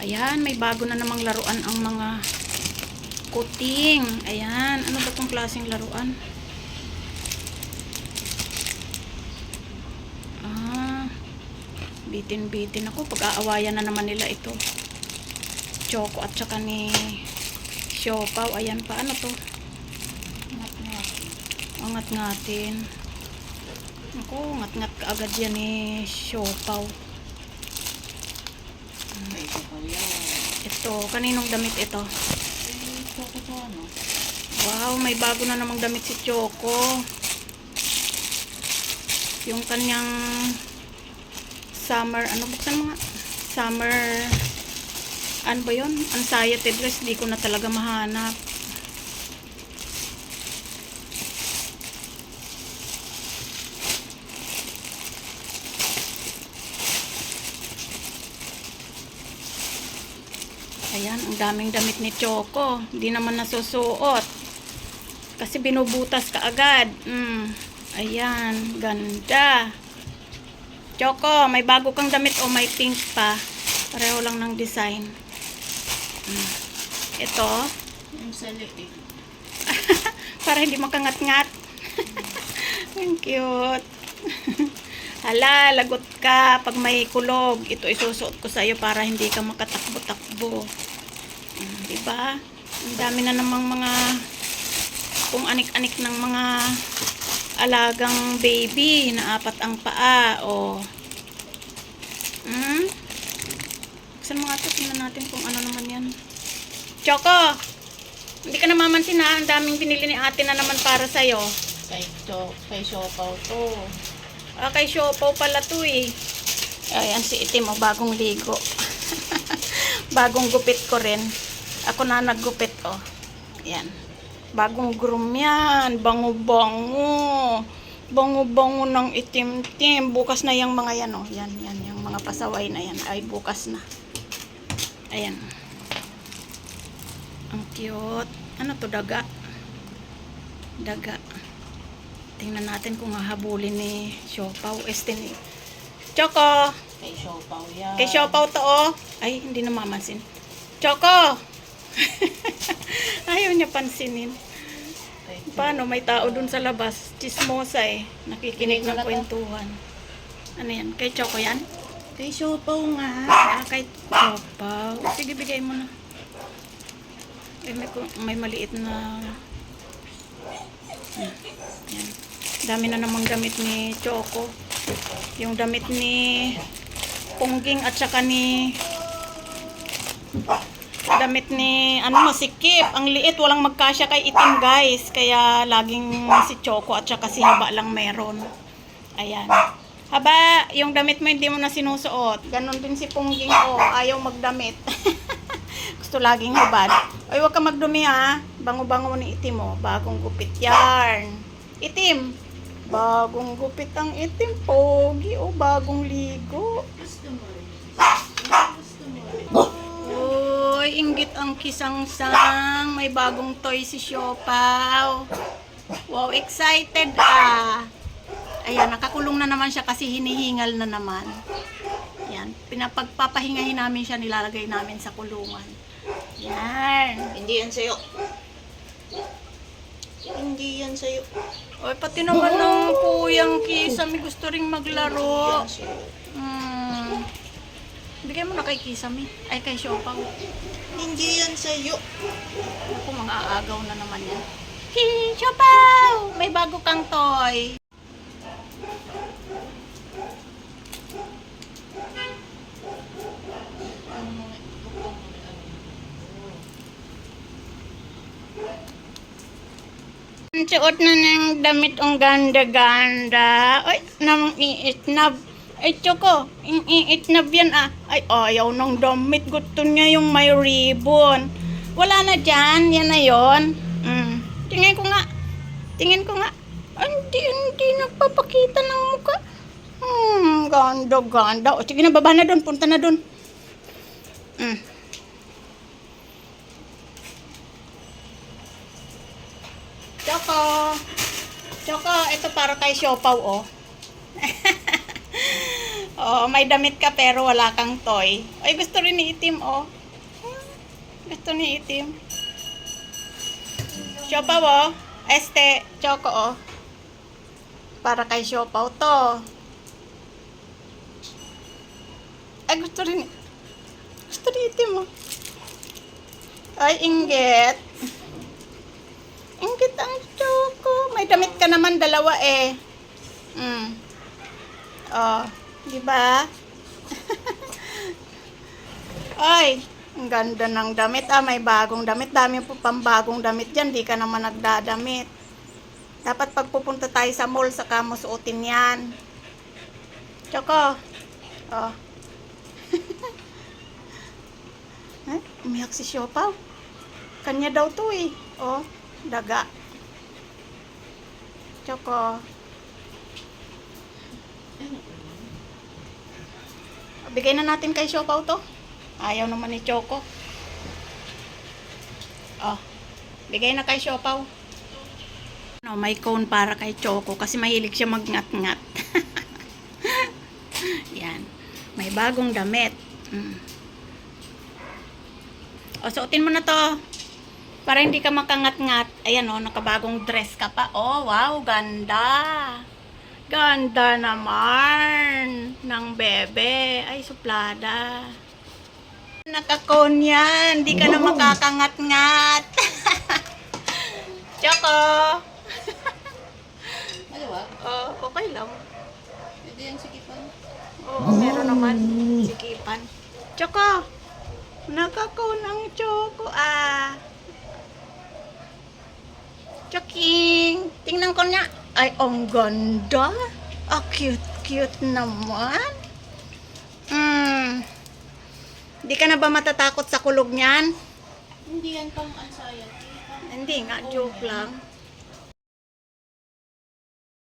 ayan, may bago na namang laruan ang mga kuting. Ayan, ano ba tong klaseng laruan? Ah, bitin-bitin ako. Pag-aawayan na naman nila ito. Choco at saka ni Siopaw. Ayan pa, ano to? Angat ngatin. Ako, ngat-ngat ka agad yan ni Siopaw. Ito. Ito, kaninong damit ito? Eh, Choco to? Wow, may bago na namang damit si Choco. Yung kanyang summer, ano buksan mo nga? Summer, ano ba yun? Anxiety dress, di ko na talaga mahanap. Ayan, ang daming damit ni Choco. Hindi naman nasusuot. Kasi binubutas ka agad. Mm. Ayan, ganda. Choco, may bago kang damit o may pink pa. Pareho lang ng design. Mm. Ito, Yung sa liig. para hindi makangat-ngat. Ang cute. Hala, lagot ka pag may kulog. Ito isusuot ko sa'yo para hindi ka makatakbo-takbo. Mm, diba? Ang dami na namang mga kung anik-anik ng mga alagang baby na apat ang paa. O, hmm? Buksan mo nga ito. Tingnan natin kung ano naman yan. Choco! Hindi ka namamansin ha. Ang daming binili ni ate na naman para sa'yo. Kay, cho, kay Siopaw to. Ah, kay Siopaw pala to eh. Ayan si Itim, oh, bagong ligo. bagong gupit ko rin. Ako na naggupit, oh. Ayan. Bagong groom yan. Bango-bango. Bango-bango ng itim-tim. Bukas na yung mga yan, oh. Yan, yan. Yung mga pasaway na yan. Ay, bukas na. Ayan. Ang cute. Ano to, daga? Daga. Tingnan natin kung hahabulin ni Siopaw. Este ni... Choco! Kay Siopaw yan. Kay Siopaw to, oh. Ay, hindi na mamansin. Choco! Ayaw niya pansinin. Paano? May tao dun sa labas. Chismosa eh. Nakikinig ng kwentuhan. Ano yan? Kay Choco yan? Kay Siopaw nga. Ah, kay Chopaw. Sige, bigay mo na. Eh, may, may maliit na... Yan. Yan. Dami na namang damit ni Choco. Yung damit ni Pungging at saka ni damit ni ano masikip. Ang liit, walang magkasya kay itim guys. Kaya laging si Choco at saka si Haba lang meron. Ayan. Haba, yung damit mo hindi mo na sinusuot. Ganon din si Pungging ko. Ayaw magdamit. Gusto laging hubad. Ay, huwag ka magdumi ha. Bango-bango ni itim mo. Bagong gupit yarn. Itim. Bagong gupit ang itim. Pogi o bagong ligo. Uy, inggit ang kisang-sang. May bagong toy si Siopaw. Wow, excited ah. Ayan, nakakulong na naman siya kasi hinihingal na naman. Yan, pinapagpapahingahin namin siya, nilalagay namin sa kulungan. Yan. Hindi yan sa'yo. Hindi yan sa'yo. Oy, pati naman ng kuyang kisame gusto ring maglaro. Hmm. Bigay mo na kay Kisame. Ay, kay Siopaw. Hindi yan sa'yo. Ako, mga aagaw na naman yan. Hi, Siopaw! May bago kang toy. Ang suot na ng damit ang ganda-ganda. Ay, nang iitnab. Ay, Choco, ang iitnab yan ah. Ay, ayaw ng damit. Gusto niya yung may ribbon. Wala na dyan. Yan na yon. Mm. Tingin ko nga. Tingin ko nga. Ay, Hindi, hindi nagpapakita ng mukha. Hmm, ganda, ganda. O, sige na, baba na doon. Punta na doon. Mm. Choco. Choco, ito para kay Siopaw, oh. Oh, may damit ka pero wala kang toy. Ay, gusto rin ni Itim, oh. Gusto ni Itim. Siopaw, oh. Este, Choco, oh. Para kay Siopaw to. Ay, gusto rin. Gusto ni Itim, oh. Ay, inggit ang Choco. May damit ka naman, dalawa eh. Mm. Oh, di ba? Ay, ang ganda ng damit. Ah, may bagong damit. Dami po pambagong damit dyan. Di ka naman nagdadamit. Dapat pag pupunta tayo sa mall, saka mo suotin yan. Choco. Oh. eh, umiyak si Siopaw. Kanya daw to eh. Oh, daga. Choco. Bigay na natin kay Siopaw to. Ayaw naman ni Choco. Oh, bigay na kay Siopaw. No, may cone para kay Choco kasi mahilig siya magngat-ngat. Yan. May bagong damit. Mm. O, suotin mo na to. Para hindi ka makangat-ngat. Ayan o, nakabagong dress ka pa. Oh, wow, ganda. Ganda naman ng bebe. Ay, suplada. Nakakon yan. Hindi ka na makakangat-ngat. Choco. Ano ba? Oh, okay lang. Pwede yan sikipan. Oo, meron naman. Sikipan. Choco. Nakakon ang Choco. Ah. Choking. Tingnan ko niya. Ay, ang ganda. Ah, cute-cute naman. Hmm. Di ka na ba matatakot sa kulog niyan? Hindi yan pang anxiety. Hindi nga, joke lang.